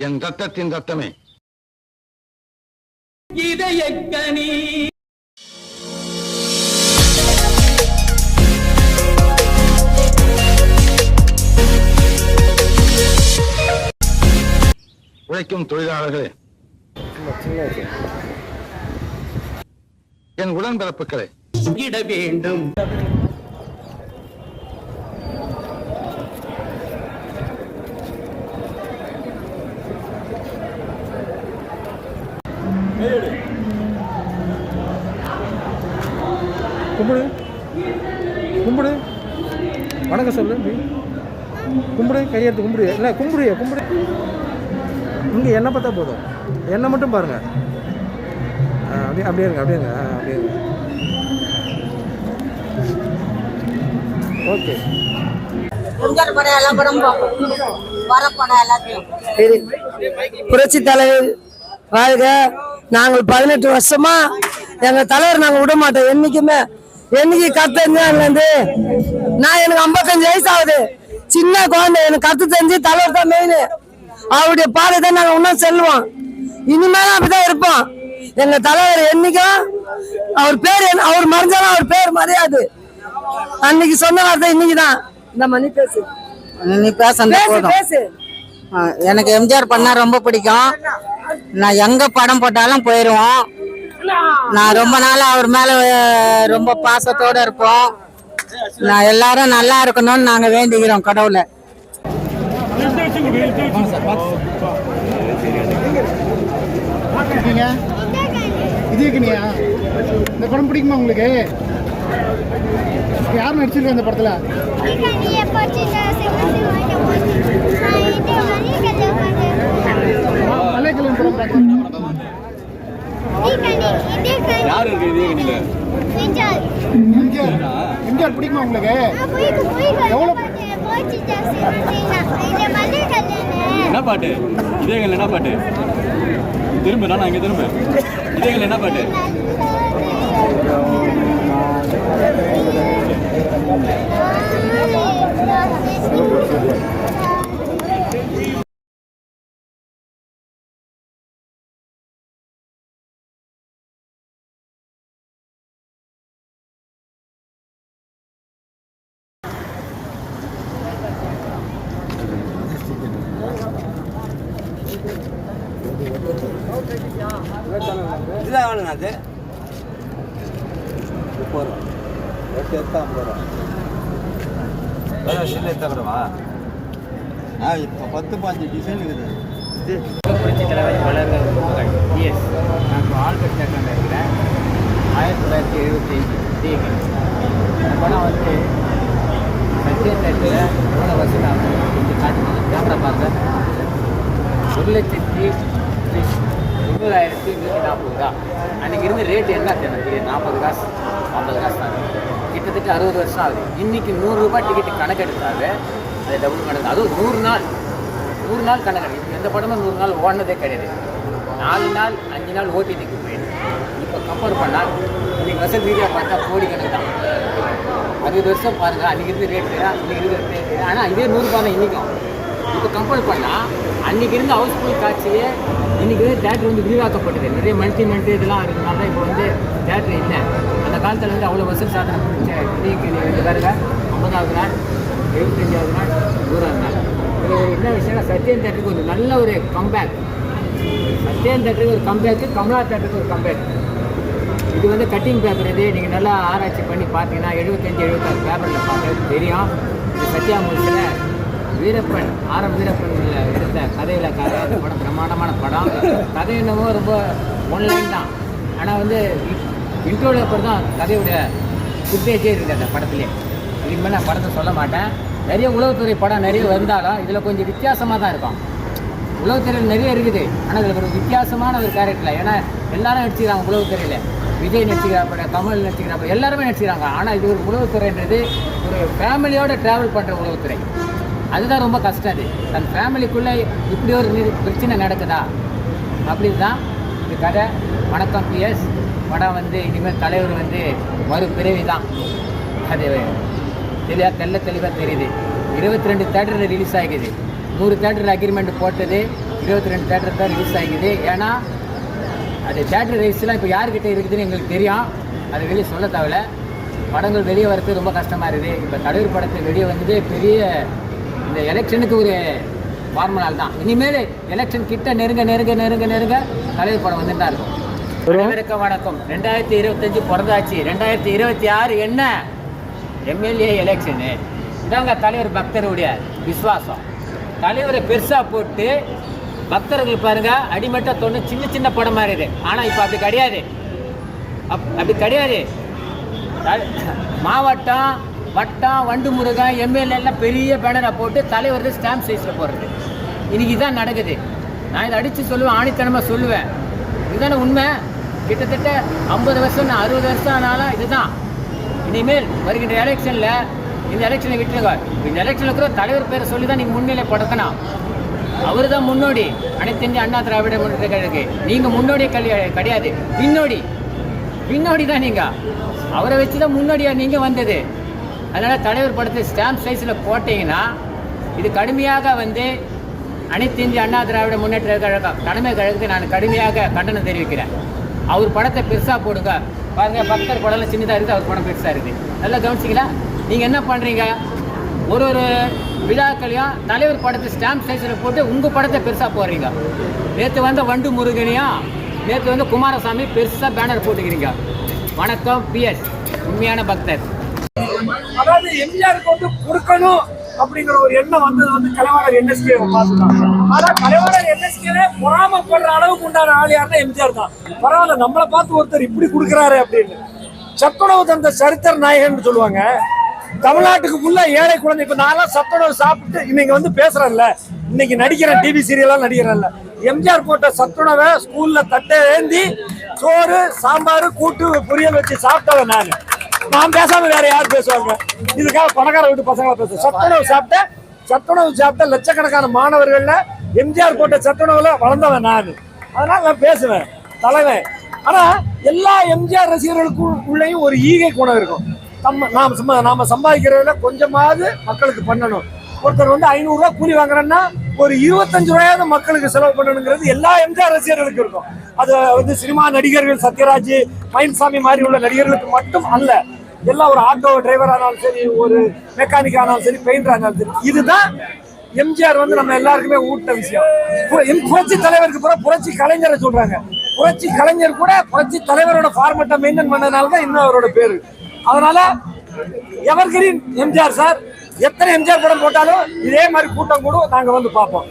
என் ரத்தத்தின் ரத்தமே. இதயக்கனி. உழைக்கும் தொழிலாளர்களே. என் உடன்பிறப்புகளே. இட வேண்டும். கும்பிடு. கும்பிடு. வணக்கம் சொல்லு. கும்பிடு கையெடுத்து கும்பிடு. இல்லை கும்பிடு கும்பிடு. இங்கே என்ன பார்த்தா போதும்? என்ன மட்டும் பாருங்க. ஆ, அப்படியே அப்படியே இருங்க அப்படியே இருங்க. ஆ, அப்படியே இருங்க. ஓகே. புரட்சி தலைவர் வாழ்க. நாங்கள் பதினெட்டு வருஷமா எங்க தலைவர் நாங்க விட மாட்டோம். என்னைக்குமே என்னைக்கு கத்து தெரிஞ்சு நான் எனக்கு ஐம்பத்தஞ்சு வயசு ஆகுது சின்ன குழந்தை எனக்கு கத்து தெரிஞ்சு தலைவர் தான் மெயின் அவருடைய பாதை தான் நாங்க இன்னும் செல்வோம். இனிமேலும் அப்படிதான் இருப்போம். எங்க தலைவர் என்னைக்கும் அவர் பேர் அவர் மறைஞ்சாலும் அவர் பேர் மறையாது. அன்னைக்கு சொன்ன வார்த்தை இன்னைக்கு தான் இந்த மணி பேசு. நீ பேசுறது பேசு போதும். எனக்கு எம்ஜிஆர் பண்ணா ரொம்ப பிடிக்கும். நான் எங்க படம் போட்டாலும் போயிருவோம். நான் ரொம்ப நாள் அவர் மேல ரொம்ப பாசத்தோட இருப்போம். நான் எல்லாரும் நல்லா இருக்கணும்னு நாங்க வேண்டிக்கிறோம் கடவுளை. இது இந்த படம் பிடிக்குமா உங்களுக்கு? யார் நடிச்சிருக்கா இந்த படத்துல? மலைக்கலன் படம் பார்த்தீங்கன்னா எம்ஜிஆர் எம்ஜிஆர் பிடிக்குமா உங்களுக்கு? என்ன பாட்டு? இதயங்கள் என்ன பாட்டு? திரும்ப நான் இங்க திரும்ப? இதயங்கள் என்ன பாட்டு? இதுதான் வேணுங்க எடுத்தா ஐம்பது ரூபா. வேறு சில்லு எடுத்தா கூடவா ஆ இப்போ பத்து பாஞ்சு டிசைன் இருக்குது. புரட்சி தலைவர் வளர்கள் மகன் எஸ் நான் ஆல்பர்ட் தேட்டரில் இருக்கிறேன் ஆயிரத்தி தொள்ளாயிரத்தி எழுபத்தி அஞ்சு இந்த படம் வந்து சத்ய தேட்டரில் ஆகும் இந்த காட்டு கேமரா பாருங்க ஒரு லட்சத்தி ஒன்பதாயிரத்தி நூற்றி நாற்பது ரூபா. அன்றைக்கி இருந்த ரேட் என்ன எனக்கு நாற்பது காசு ஐம்பது காசு தான். கிட்டத்தட்ட அறுபது வருஷம் ஆகுது. இன்றைக்கி நூறுரூபா டிக்கெட் கணக்கு எடுத்தாங்க அது டபுள் மடங்கு அதுவும் நூறு நாள். நூறு நாள் கணக்கு எந்த படமும் நூறு நாள் ஓடினதே கிடையாது. நாலு நாள் அஞ்சு நாள் ஓடிடிக்கு போயிடுது. இப்போ கம்பேர் பண்ணால் இன்னைக்கு வருஷம் வீடியோ பார்த்தா கோடி கணக்கு தான். அறுபது வருஷம் பாருங்கள் அன்றைக்கி இருந்து ரேட் அன்றைக்கி இன்னைக்கு இருக்கிற ரேட் ஆனால் இதே நூறுரூபா தான் இன்றைக்கும் இப்போ கம்பேர் பண்ணால் அன்றைக்கி இருந்த ஹவுஸ்ஃபுல் காட்சியே இன்றைக்கி வந்து தேட்டர் வந்து விரிவாக்கப்பட்டது. நிறைய மல்டி மல்டி இதெல்லாம் இருக்கிறதுனால இப்போ வந்து தேட்டர் இல்லை. அந்த காலத்தில் வந்து அவ்வளோ வசூல் சாதனை பிடிச்ச இன்னைக்கு ரெண்டு பேருங்க ஐம்பதாவது நாள் எழுபத்தஞ்சாவது நாள் நூறாவது நாள். ஒரு என்ன விஷயம்னா சத்யன் தேட்டருக்கு ஒரு நல்ல ஒரு கம்பேக் சத்யன் தேட்டருக்கு ஒரு கம்பேக்கு கமலா தேட்டருக்கு ஒரு கம்பேக் இது வந்து கட்டிங் பேப்பர் இது. நீங்கள் நல்லா ஆராய்ச்சி பண்ணி பார்த்தீங்கன்னா எழுபத்தஞ்சி எழுபத்தாறு பேப்பரில் பார்த்தது தெரியும். இது சத்யா மூவிஸில் வீரப்பன் ஆரம் வீரப்பன் எடுத்த கதையில் கதை அந்த படம் பிரம்மாண்டமான படம். கதை என்னவோ ரொம்ப ஒன்லைன் தான். ஆனால் வந்து இன்ட்ரோவில் அப்புறம் தான் கதையோட ஃபுட்டேஜே இருக்குது அந்த படத்துலேயே இதுக்கு மேலே நான் படத்தை சொல்ல மாட்டேன். நிறைய உளவுத்துறை படம் நிறைய வந்தாலும் இதில் கொஞ்சம் வித்தியாசமாக தான் இருக்கும். உளவுத்துறையில் நிறைய இருக்குது. ஆனால் இதில் ஒரு வித்தியாசமான ஒரு கேரக்டர் ஏன்னா எல்லாரும் நடிச்சுக்கிறாங்க உளவுத்துறையில். விஜய் நடிச்சுக்கிறாப்பட கமல் நடிச்சுக்கிறாப்பட எல்லாருமே நடிச்சுக்கிறாங்க. ஆனால் இது ஒரு உளவுத்துறைன்றது ஒரு ஃபேமிலியோட ட்ராவல் பண்ணுற உளவுத்துறை. அதுதான் ரொம்ப கஷ்டம் அது. தன் ஃபேமிலிக்குள்ளே இப்படி ஒரு பிரச்சனை நடக்குதா? அப்படின்னு தான் இந்த கதை. வணக்கம் பிஎஸ் படம் வந்து இனிமேல் தலைவர் வந்து மறு பிறவி தான் அது தெளிவாக தெல்ல தெளிவாக தெரியுது. இருபத்தி ரெண்டு தேட்டரில் ரிலீஸ் ஆகிக்குது நூறு தேட்டரில் அக்ரிமெண்ட் போட்டது. இருபத்தி ரெண்டு தேட்டர் தான் ரிலீஸ் ஆகிக்குது ஏன்னா அது தேட்டர் ரைட்ஸ்லாம் இப்போ யார்கிட்ட இருக்குதுன்னு எங்களுக்கு தெரியும். அது வெளியே சொல்ல தேவையில்ல படங்கள் வெளியே வரது ரொம்ப கஷ்டமாக இருக்குது. இப்போ தலைவர் படத்தை வெளியே வந்து பெரிய இந்த எலெக்ஷனுக்கு ஒரு ஃபார்முலால் தான். இனிமேல் எலெக்ஷன் கிட்ட நெருங்க நெருங்க நெருங்க நெருங்க தலைவர் படம் வந்துட்டு இருக்கும். அனைவருக்கும் வணக்கம். ரெண்டாயிரத்தி இருபத்தஞ்சு பிறந்தாச்சு ரெண்டாயிரத்தி இருபத்தி ஆறு என்ன? எம்எல்ஏ எலெக்ஷனு இதாங்க தலைவர் பக்தருடைய விசுவாசம். தலைவரை பெருசாக போட்டு பக்தர்கள் பாருங்க அடிமட்ட தொண்ணு சின்ன சின்ன படம் இது. ஆனால் இப்போ அப்படி கிடையாது. அப் அப்படி கிடையாது. மாவட்டம் வட்டம் வண்டு முருகன் எம்எல்ஏலாம் எல்லாம் பெரிய பேனரை போட்டு தலைவர் ஸ்டாம்ப் சைஸில் போடுறது. இன்றைக்கி இதுதான் நடக்குது. நான் இதை அடித்து சொல்லுவேன் ஆணித்தனமாக சொல்லுவேன். இதுதானே உண்மை? கிட்டத்தட்ட ஐம்பது வருஷம் நான் அறுபது வருஷம் ஆனாலும் இதுதான். இனிமேல் வருகின்ற எலெக்ஷனில் இந்த எலெக்ஷனை விட்டுருங்க இந்த எலெக்ஷனில் கூட தலைவர் பேரை சொல்லி தான் நீங்கள் முன்னிலைப்படுத்தணும் அவர் தான் முன்னோடி. அனைத்து இந்திய அண்ணா திராவிட முன்னேற்ற கழக நீங்கள் முன்னோடி கல்வி கிடையாது. பின்னோடி. பின்னோடி தான் நீங்கள் அவரை வச்சு தான் முன்னோடியாக நீங்கள் வந்தது. அதனால் தலைவர் படத்தை ஸ்டாம்ப் சைஸில் போட்டிங்கன்னா இது கடுமையாக வந்து அனைத்து இந்திய அண்ணா திராவிட முன்னேற்ற கழகம் தலைமை கழகத்தை நான் கடுமையாக கண்டனம் தெரிவிக்கிறேன். அவர் படத்தை பெருசாக போடுங்க. பாருங்கள் பக்தர் படம்லாம் சின்னதாக இருக்குது அவர் படம் பெருசாக இருக்குது. நல்லா கவனிச்சிங்களா? நீங்கள் என்ன பண்ணுறீங்க ஒரு ஒரு விழாக்களையும் தலைவர் படத்தை ஸ்டாம்ப் சைஸில் போட்டு உங்கள் படத்தை பெருசாக போடுறீங்க. நேற்று வந்த வண்டு முருகனையும் நேற்று வந்து குமாரசாமி பெருசாக பேனர் போட்டுக்கிறீங்க. வணக்கம் பிஎஸ் உண்மையான பக்தர். எம்ஜிஆருக்கு வந்து கொடுக்கணும் அப்படிங்கிற ஒரு எண்ணம் வந்தது வந்து கலைவாணர் என்எஸ்கே பார்த்துதான். ஆனா கலைவாணர் என்எஸ்கே பொறாமப்படுற அளவுக்கு உண்டான ஆள் யாருன்னா எம்ஜிஆர் தான். பரவாயில்ல நம்மளை பார்த்து ஒருத்தர் இப்படி கொடுக்குறாரு அப்படின்னு. சத்துணவு தந்த சரித்திர நாயகன் சொல்லுவாங்க. தமிழ்நாட்டுக்கு ஃபுல்லா ஏழை குழந்தை இப்ப நான்லாம் சத்துணவு சாப்பிட்டு இன்னைக்கு வந்து பேசுறேன்ல. இன்னைக்கு நடிக்கிறேன் டிவி சீரியல்லாம் நடிக்கிறேன்ல. எம்ஜிஆர் போட்ட சத்துணவை ஸ்கூல்ல தட்டை ஏந்தி சோறு சாம்பார் கூட்டு பொரியல் வச்சு சாப்பிட்டவன் நான். நான் பேசாம வேற யார் பேசுவாங்க? இதுக்காக பணக்கார வீட்டு பசங்களா பேச சத்துணவு சாப்பிட்ட சத்துணவு சாப்பிட்ட லட்சக்கணக்கான மாணவர்கள்ல எம்ஜிஆர் போட்ட சத்துணவுல வளர்ந்தவன் நான். அதனால நான் பேசுவேன் தலைவன். ஆனா எல்லா எம்ஜிஆர் ரசிகர்களுக்கும் உள்ளேயும் ஒரு ஈகை குணம் இருக்கும். நம்ம நாம சும்மா நாம சம்பாதிக்கிறதுல கொஞ்சமாவது மக்களுக்கு பண்ணணும். ஒருத்தர் வந்து ஐநூறு கூலி வாங்குறேன்னா ஒரு இருபத்தஞ்சு ரூபாயாவது மக்களுக்கு செலவு பண்ணணுங்கிறது எல்லா எம்ஜிஆர் ரசிகர்களுக்கும் இருக்கும். அது வந்து சினிமா நடிகர்கள் சத்யராஜ் மயில்சாமி மாதிரி உள்ள நடிகர்களுக்கு மட்டும் அல்ல. எல்லாம் ஒரு ஆட்டோ டிரைவர் ஆனாலும் சரி ஒரு மெக்கானிக் ஆனாலும் சரி பெயிண்டர் ஆனாலும் சரி இதுதான் எம்ஜிஆர் வந்து நம்ம எல்லாருக்குமே ஊட்ட விஷயம். புரட்சி தலைவருக்கு பூரா புரட்சி கலைஞரை சொல்றாங்க. புரட்சி கலைஞர் கூட புரட்சி தலைவரோட ஃபார்மெட்டை மெயின்டைன் பண்ணதுனால தான் இன்னும் அவரோட பேரு. அதனால எவர்கிரீன் எம்ஜிஆர் சார் எத்தனை எம்ஜிஆர் படம் போட்டாலும் இதே மாதிரி கூட்டம் கூட நாங்க வந்து பார்ப்போம்.